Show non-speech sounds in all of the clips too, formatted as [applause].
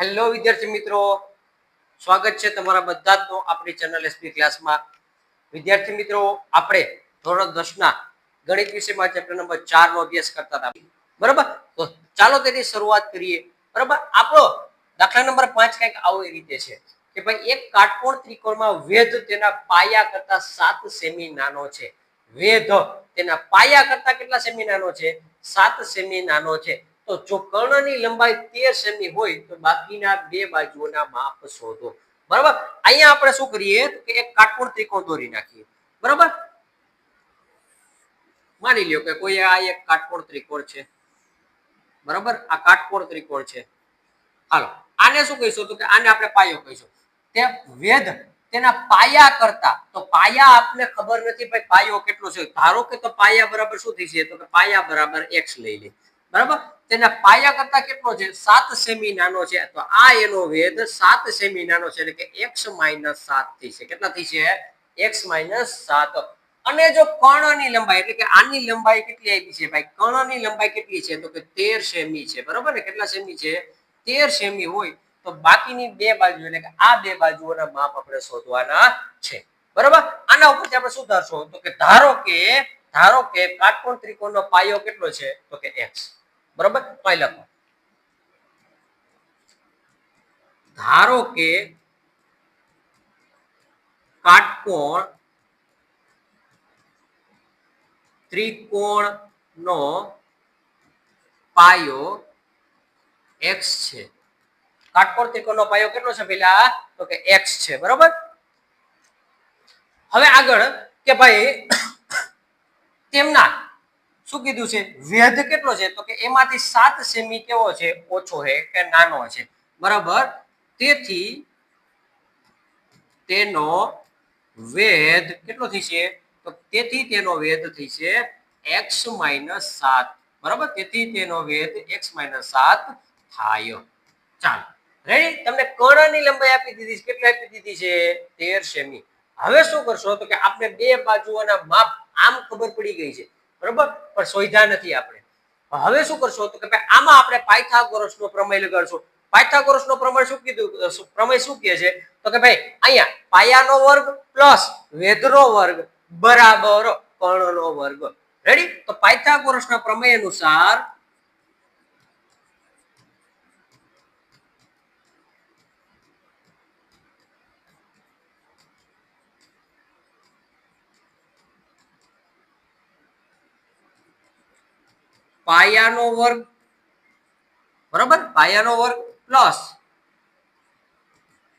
Hello વિદ્યાર્થી મિત્રો, સ્વાગત છે તમારા બધા જ આપણી ચેનલ એસપી ક્લાસમાં. વિદ્યાર્થી મિત્રો, આપણે ધોરણ દસના ગણિત વિષયમાં ચેપ્ટર નંબર ચાર નો અભ્યાસ કરતા હતા. બરાબર? તો ચાલો તેની શરૂઆત કરીએ. બરાબર? આપણો દાખલા નંબર પાંચ કંઈક આવો એ રીતે છે કે ભાઈ એક કાટકોણ ત્રિકોણમાં વેધ તેના પાયા કરતા સાત સેમી નાનો છે. વેધ તેના પાયા કરતા કેટલા સેમી નાનો છે? સાત સેમી નાનો છે. તો જો કર્ણની લંબાઈ તેર સેમી હોય તો બાકીના બે બાજુઓના માપ શોધો. બરાબર? અહીંયા આપણે શું કરીએ? કે એક કાટકોણ ત્રિકોણ દોરી નાખીએ. બરાબર? માની લ્યો કે કોઈ આ એક કાટકોણ ત્રિકોણ છે. બરાબર? આ કાટકોણ ત્રિકોણ છે. હાલો. આને શું કહીશું? તો કે આને આપણે પાયો કહીશું. તે વેધ તેના પાયા કરતા, તો પાયા આપને ખબર નથી ભાઈ પાયો કેટલો છે. ધારો કે તો પાયા બરાબર શું થઈ છે તો કે પાયા બરાબર એક્સ લઈ લે. બરાબર? તેના પાયા કરતા કેટલો છે? સાત સેમી નાનો છે. તો આ એનો વેધ સાત સેમી નાનો છે. એટલે કે એક્સ માઇનસ સાતથી છે. કેટલા થી છે? એક્સ માઇનસ સાત. અને જો કર્ણની લંબાઈ, એટલે કે આની લંબાઈ કેટલી આવી છે ભાઈ? કર્ણની લંબાઈ કેટલી છે? તો કે તેર સેમી છે. બરોબર ને? કેટલા સેમી છે? તેર સેમી હોય. તો બાકીની બે બાજુ, એટલે કે આ બે બાજુઓના માપ આપણે શોધવાના છે. બરાબર? આના ઉપરથી આપણે શું ધારશો? તો કે ધારો કે ધારો કે કાટકોણ ત્રિકોણનો પાયો કેટલો છે? તો કે એક્સ. બરાબર? અહીં લખો. ધારો કે કાટકોણ ત્રિકોણનો પાયો એક્સ છે. કાટકોણ ત્રિકોણ નો પાયો કેટલો છે પેલા? તો કે એક્સ છે, બરોબર? હવે આગળ કે ભાઈ [coughs] તેમના શું કીધું છે? વેધ કેટલો છે? તો કે એમાંથી સાત સેમી કેવો છે? ઓછો છે કે નાનો છે. બરાબર? તેથી તેનો વેધ કેટલો થશે? તો તેથી તેનો વેધ થશે એક્સ માઇનસ સાત. બરાબર? તેથી તેનો વેધ એક્સ માઇનસ સાત થાય. ચાલો. રેડી? તમને કર્ણની લંબાઈ આપી દીધી છે. કેટલી આપી દીધી છે? તેર સેમી. હવે શું કરશો? તો કે આપણે બે બાજુઓના માપ આમ ખબર પડી ગઈ છે. બરોબર? પણ શોધ્યા નથી આપણે. હવે શું કરશો? તો કે ભાઈ, આમાં આપણે પાયથાગોરસ નો પ્રમેય લગાડશું. પાયથાગોરસ નો પ્રમેય શું કીધું? પ્રમેય શું કહે છે? તો કે ભાઈ, અહીંયા પાયાનો વર્ગ પ્લસ વેદનો વર્ગ બરાબર કર્ણનો વર્ગ. રેડી તો પાયથાગોરસ ના પ્રમેય અનુસાર પાયાનો વર્ગ, બરોબર? પાયાનો વર્ગ પ્લસ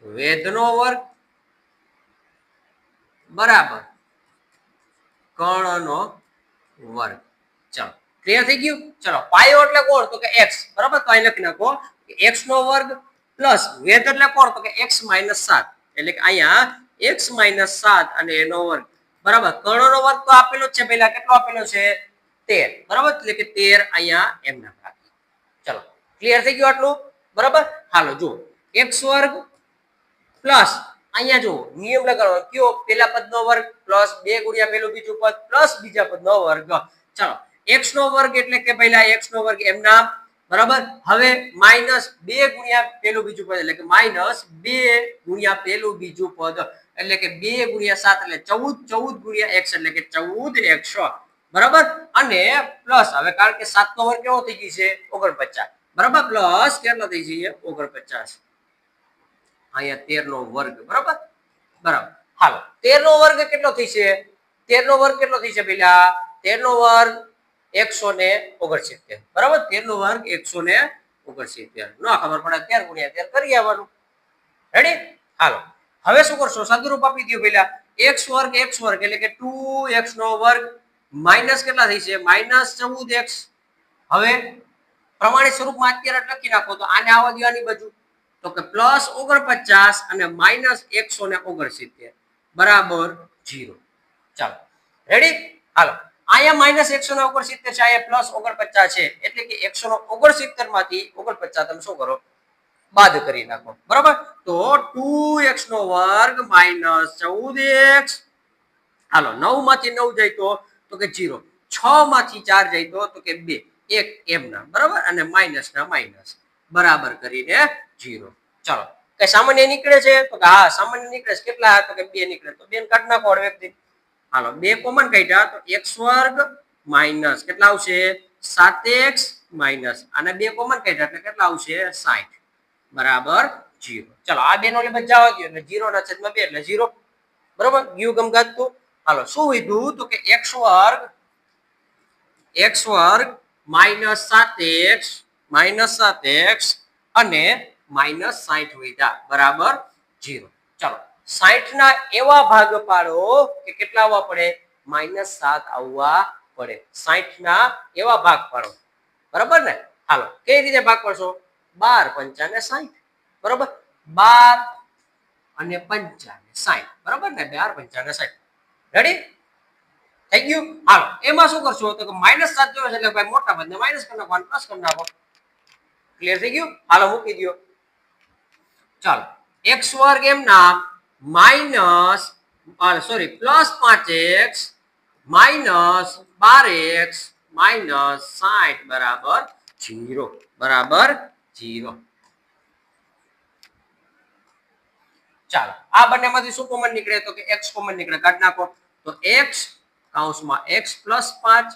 વેદનો વર્ગ, બરાબર. કર્ણનો વર્ગ. ચલો ક્લિયર થઈ ગયું? ચલો, પાયો એટલે કોણ? તો કે એક્સ બરાબર? તો અહીં લખી નાખો એક્સ નો વર્ગ પ્લસ વેદ એટલે કોણ? તો કે એક્સ માઇનસ સાત. એટલે કે અહીંયા એક્સ માઇનસ સાત અને એનો વર્ગ. બરાબર? કર્ણનો વર્ગ તો આપેલો જ છે પહેલા. કેટલો આપેલો છે? તેર બરાબર એટલે કે તેર અહીંયા એમ નામ રાખીએ ચલો ક્લિયર થઈ ગયું આટલું બરાબર હાલો જુઓ એક્સ વર્ગ પ્લસ અહીંયા જુઓ નિયમ લગાડો કયો પેલા પદનો વર્ગ પ્લસ બે ગુણ્યા પેલું બીજું પદ પ્લસ બીજા પદનો વર્ગ ચલો એક્સ નો વર્ગ એટલે કે પહેલા એક્સ નો વર્ગ એમ નામ બરાબર હવે માઇનસ બે ગુણ્યા પેલું બીજું પદ એટલે કે માઇનસ બે ગુણ્યા પેલું બીજું પદ એટલે કે બે ગુણ્યા સાત એટલે ચૌદ ચૌદ ગુણ્યા એક્સ એટલે કે ચૌદ એકસો બરાબર? અને પ્લસ હવે કારણ કે સાત નો વર્ગ કેવો થઈ ગઈ છે? ઓગણપચાસ. બરાબર? પ્લસ કેટલો થઈ જઈએ ઓગણપચાસ. અહીંયા તેર નો વર્ગ, બરાબર? બરાબર. હાલો. તેર નો વર્ગ કેટલો થઈ છે? તેર નો વર્ગ કેટલો થઈ છે પેલા? તેર નો વર્ગ એકસો ને ઓગણસિત્તેર. બરાબર? તેર નો વર્ગ એકસો ને ઓગણસિત્તેર. ન ખબર પડે તેર ગુણ્યા તેર કરી આવવાનું. રેડી હાલો. હવે શું કરશો? સદુરૂપ આપી દો પેલા. એક્સ વર્ગ એક્સ વર્ગ એટલે કે ટુ એક્સ નો વર્ગ માઇનસ કેટલા થઈ છે? માઇનસ ચૌદ એક્સ. હવે પ્રમાણિત સ્વરૂપમાં અત્યારે લખી નાખો તો આને આવવા દેવાની બાજુ. તો કે પ્લસ ઓગણપચાસ અને માઇનસ એકસો ને ઓગણસિત્તેર. બરાબર જીરો ચાલો. રેડી હાલો. અહીંયા માઇનસ એકસો ને ઓગણસિત્તેર છે અહીંયા પ્લસ ઓગણપચાસ છે. એટલે કે એકસો ને ઓગણસિત્તેરમાંથી ઓગણપચાસ તમે શું કરો? બાદ કરી નાખો. બરાબર? તો ટુ એક્સ નો વર્ગ માઇનસ ચૌદ એક્સ. હાલો નવમાંથી નવ જાય તો તો કે જીરો. છ માંથી ચાર જાય તો કે બે. એક એમ ના, બરાબર? અને માઇનસ ના માઇનસ બરાબર કરીને જીરો. ચલો. કઈ સામાન્ય નીકળે છે? તો કે હા, સામાન્ય નીકળે છે. કેટલા? તો કે બે નીકળે. તો બે કાઢ નાખો વ્યક્તિ. હાલો, બે કોમન કાઢ્યા, તો એક વર્ગ માઇનસ કેટલા આવશે? સાત એક્સ માઇનસ અને બે કોમન કાઢ્યા, એટલે કેટલા આવશે? સાઠ. બરાબર? જીરો. ચાલો, આ બે નો એટલે જવા ગયો. એટલે જીરો ના છેદમાં બે, એટલે જીરો. બરાબર? ગયું ગમગાતું હાલો, શું વિધું તો કે એક્સ વર્ગ એક્સ વર્ગ માઇનસ સાત એક્સ માઇનસ સાત એક્સ અને માઇનસ સાહીઠ વીધા, બરાબર? જીરો ચલો સાઠ ના એવા ભાગ પાડો કે કેટલા આવવા પડે? માઇનસ સાત આવવા પડે. સાઠ ના એવા ભાગ પાડો. બરાબર ને? હાલો, કઈ રીતે ભાગ પાડશો? બાર પંચાને સાહીઠ બરોબર? બાર અને પંચાને સાહીઠ બરાબર ને? બાર પંચાને સાઠ રેડી થઈ ગયું હાલો, એમાં શું કરશો? તો કે માઇનસ સાત જોયો છે એટલે ભાઈ મોટા ભાગને માઇનસ કરી નાખવાનું પ્લસ કરી નાખો. ક્લિયર થઈ ગયું? હાલો, મૂકી દો ચાલો એક્સ વર્ગ એમના માઇનસ સોરી પ્લસ પાંચ એક્સ માઇનસ બાર એક્સ માઇનસ સાઠ બરાબર જીરો બરાબર જીરો. ચાલો, આ બંનેમાંથી શું કોમન નીકળે? તો કે એક્સ કોમન નીકળે. કાઢ નાખો. તો એક્સ કૌંસમાં એક્સ પ્લસ પાંચ.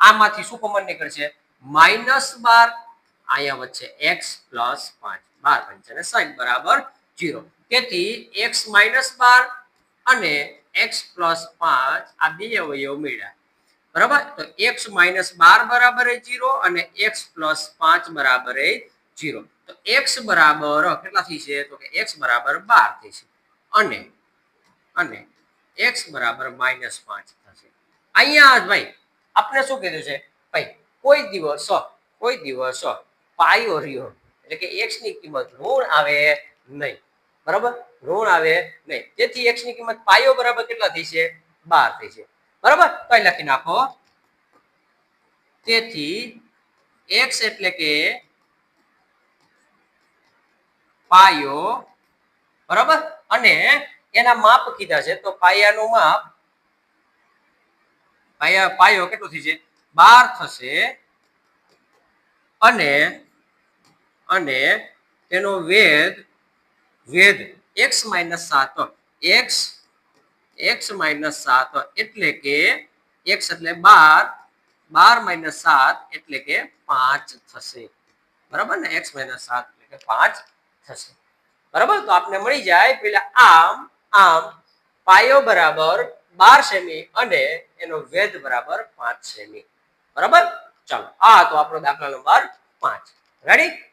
આમાંથી શું કોમન નીકળશે માઇનસ બાર. અહીંયા વચ્ચે એક્સ પ્લસ પાંચ. બાર પંચાને સાઠ બરાબર જીરો તેથી એક્સ માઇનસ બાર અને એક્સ પ્લસ પાંચ આ બે અવયવ મળ્યા. બરાબર? તો એક્સ માઇનસ બાર બરાબર જીરો અને એક્સ પ્લસ પાંચ બરાબર જીરો તો એક્સ બરાબર કેટલા થઈ છે? તો કે એક્સ બરાબર બાર થઈ છે. અને અને એક્સ બરાબર માઇનસ પાંચ થશે. અહીંયા ભાઈ, આપણે શું કીધું છે? ભાઈ, કોઈ દિવસ કોઈ દિવસ પાયો રહ્યો એટલે કે એક્સની કિંમત ઋણ આવે નહીં. બરાબર? ઋણ આવે નહીં. તેથી એક્સની કિંમત પાયો બરાબર કેટલા થઈ છે? બાર થઈ છે. બરાબર? તો લખી નાખો. તેથી એક્સ એટલે કે પાયો બરાબર? અને એના માપ કીધા છે, તો પાયાનું માપ, પાયા, પાયો કેટલો થશે બાર થશે અને અને તેનો વેદ વેદ એક્સ માઇનસ સાત એક્સ એક્સ એટલે કે એક્સ એટલે બાર બાર માઇનસ સાત એટલે કે પાંચ થશે. બરાબર ને? એક્સ માઇનસ સાત એટલે કે પાંચ થશે. બરાબર? તો આપને મળી જાય પેલા આમ આમ, પાયો બરાબર બાર સેમી અને એનો વેદ બરાબર પાંચ સેમી. બરાબર? ચાલો, આ તો આપણો દાખલા નંબર પાંચ. રેડી